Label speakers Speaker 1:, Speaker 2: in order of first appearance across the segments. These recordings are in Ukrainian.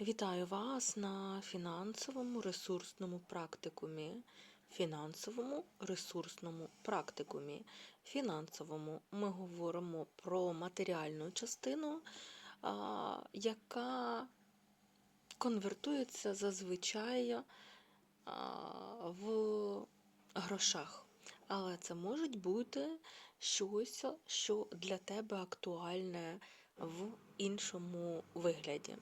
Speaker 1: Вітаю вас на фінансовому ресурсному практикумі. Фінансовому ресурсному практикумі. Фінансовому ми говоримо про матеріальну частину, яка конвертується зазвичай в грошах. Але це може бути щось, що для тебе актуальне в іншому вигляді.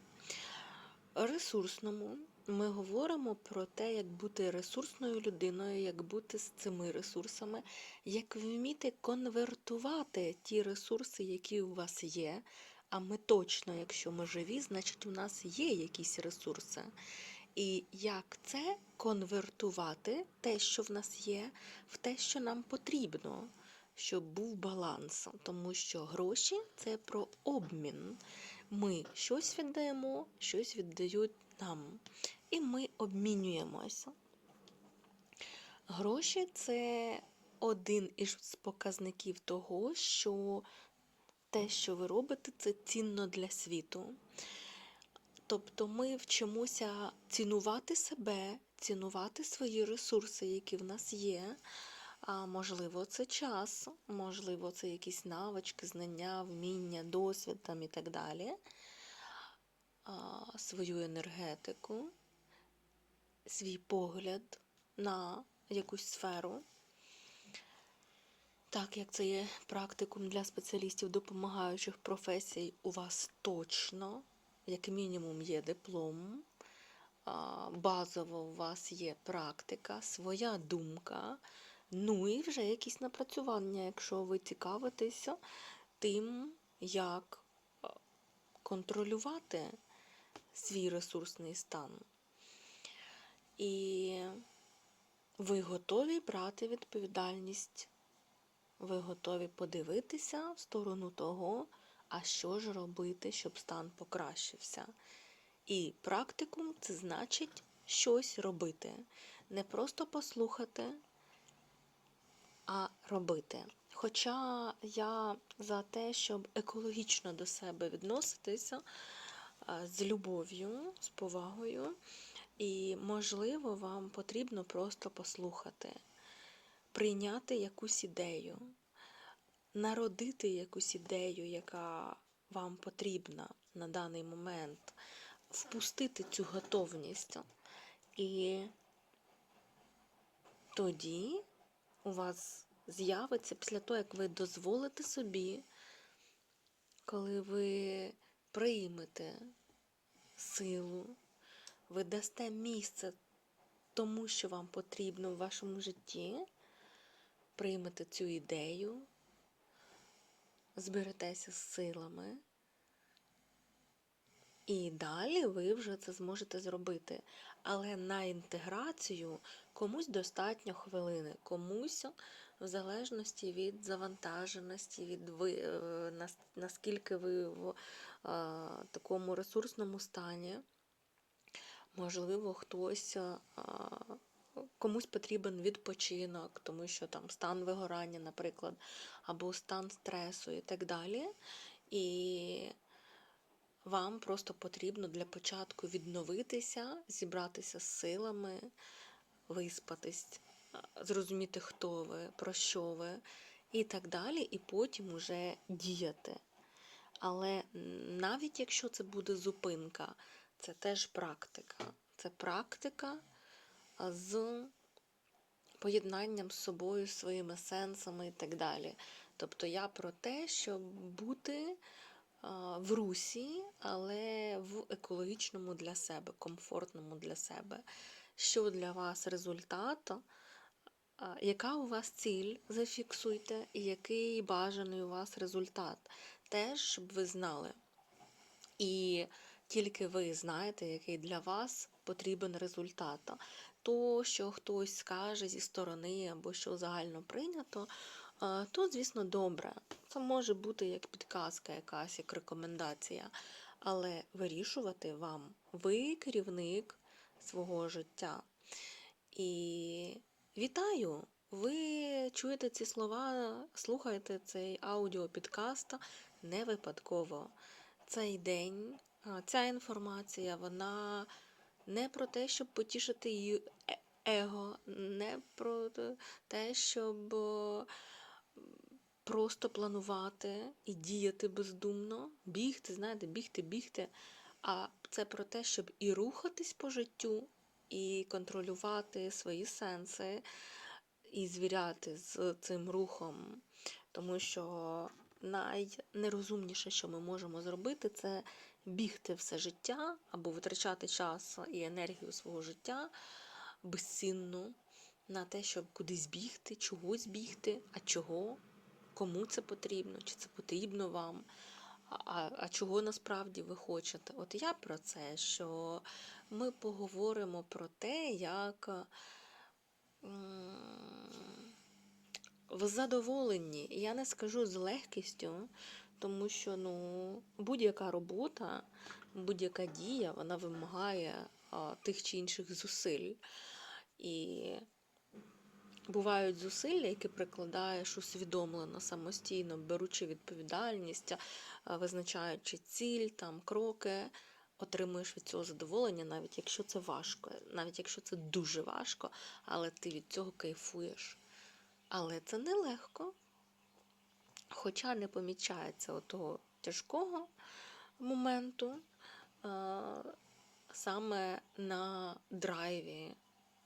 Speaker 1: Ресурсному ми говоримо про те, як бути ресурсною людиною, як бути з цими ресурсами, як вміти конвертувати ті ресурси, які у вас є. А ми точно, якщо ми живі, значить у нас є якісь ресурси. І як це конвертувати, те, що в нас є, в те, що нам потрібно, щоб був баланс. Тому що гроші це про обмін. Ми щось віддаємо, щось віддають нам. І ми обмінюємося. Гроші це один із показників того, що те, що ви робите, це цінно для світу. Тобто ми вчимося цінувати себе, цінувати свої ресурси, які в нас є. А можливо, це час, можливо, це якісь навички, знання, вміння, досвід там і так далі. А, свою енергетику, свій погляд на якусь сферу. Так як це є практикум для спеціалістів допомагаючих професій, у вас точно, як мінімум, є диплом. Базово у вас є практика, своя думка, ну і вже якісь напрацювання, якщо ви цікавитеся тим, як контролювати свій ресурсний стан. І ви готові брати відповідальність, ви готові подивитися в сторону того, а що ж робити, щоб стан покращився. І практикум це значить щось робити. Не просто послухати, а робити. Хоча я за те, щоб екологічно до себе відноситися з любов'ю, з повагою, і, можливо, вам потрібно просто послухати, прийняти якусь ідею, народити якусь ідею, яка вам потрібна на даний момент, впустити цю готовність. І тоді у вас з'явиться після того, як ви дозволите собі, коли ви приймете силу, ви дасте місце тому, що вам потрібно в вашому житті, приймете цю ідею, зберетеся з силами. І далі ви вже це зможете зробити. Але на інтеграцію комусь достатньо хвилини, комусь в залежності від завантаженості, від ви, е, наскільки ви в е, такому ресурсному стані. Можливо, хтось е, комусь потрібен відпочинок, тому що там стан вигорання, наприклад, або стан стресу і так далі. І вам просто потрібно для початку відновитися, зібратися з силами, виспатись, зрозуміти, хто ви, про що ви, і так далі, і потім уже діяти. Але навіть якщо це буде зупинка, це теж практика. Це практика з поєднанням з собою, своїми сенсами і так далі. Тобто я про те, щоб бути в русі, але в екологічному для себе, комфортному для себе. Що для вас результат? Яка у вас ціль? Зафіксуйте, і який бажаний у вас результат. Теж, щоб ви знали. І тільки ви знаєте, який для вас потрібен результат. То, що хтось скаже зі сторони або що загально прийнято, то, звісно, добре. Це може бути як підказка якась, як рекомендація. Але вирішувати вам ви керівник свого життя. І вітаю! Ви чуєте ці слова, слухаєте цей аудіопідкаст не випадково. Цей день Ця інформація, вона не про те, щоб потішити її е- его, не про те- щоб просто планувати і діяти бездумно, бігти, знаєте, бігти, бігти. А це про те, щоб і рухатись по життю, і контролювати свої сенси, і звіряти з цим рухом. Тому що найнерозумніше, що ми можемо зробити, це бігти все життя або витрачати час і енергію свого життя безцінну на те, щоб кудись бігти, чогось бігти, а чого, кому це потрібно, чи це потрібно вам. А, а чого насправді ви хочете? От я про це, що ми поговоримо про те, як в задоволенні. Я не скажу з легкістю, тому що ну, будь-яка робота, будь-яка дія, вона вимагає а, тих чи інших зусиль. І бувають зусилля, які прикладаєш усвідомлено, самостійно, беручи відповідальність, визначаючи ціль, там, кроки, отримуєш від цього задоволення, навіть якщо це важко, навіть якщо це дуже важко, але ти від цього кайфуєш. Але це нелегко. Хоча не помічається того тяжкого моменту саме на драйві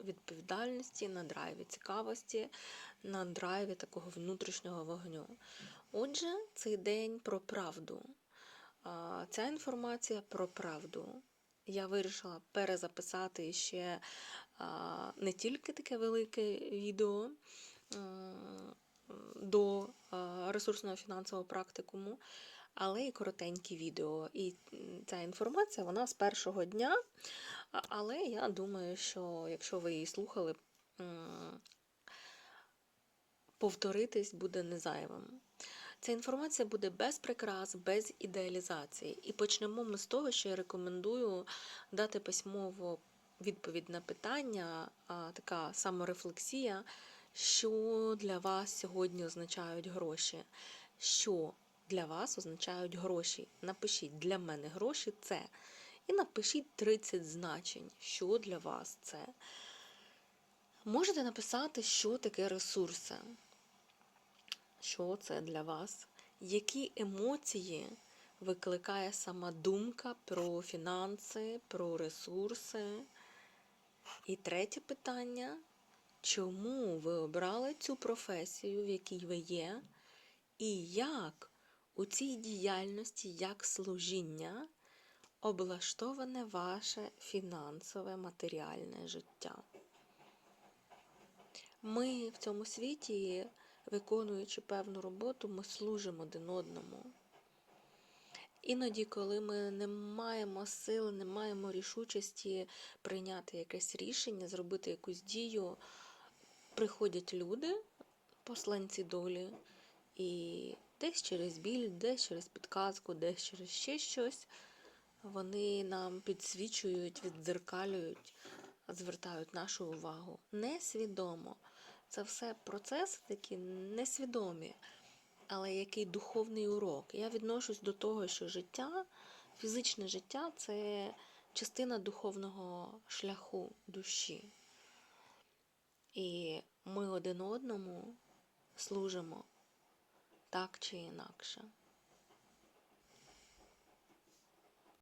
Speaker 1: відповідальності, на драйві цікавості, на драйві такого внутрішнього вогню. Отже, цей день про правду. Ця інформація про правду. Я вирішила перезаписати ще не тільки таке велике відео до ресурсного фінансового практикуму, але і коротенькі відео. І ця інформація вона з першого дня. Але я думаю, що якщо ви її слухали, повторитись буде незайвим. Ця інформація буде без прикрас, без ідеалізації. І почнемо ми з того, що я рекомендую дати письмово відповідь на питання, така саморефлексія, що для вас сьогодні означають гроші. Що для вас означають гроші? Напишіть для мене гроші це. І напишіть 30 значень, що для вас це. Можете написати, що таке ресурси. Що це для вас? Які емоції викликає сама думка про фінанси, про ресурси? І третє питання: чому ви обрали цю професію, в якій ви є? І як у цій діяльності, як служіння, облаштоване ваше фінансове матеріальне життя? Ми в цьому світі, виконуючи певну роботу, ми служимо один одному. Іноді, коли ми не маємо сил, не маємо рішучості прийняти якесь рішення, зробити якусь дію, приходять люди, посланці долі, і десь через біль, десь через підказку, десь через ще щось, вони нам підсвічують, віддзеркалюють, звертають нашу увагу. Несвідомо. Це все процеси такі несвідомі. Але який духовний урок? Я відношусь до того, що життя, фізичне життя це частина духовного шляху душі. І ми один одному служимо так чи інакше.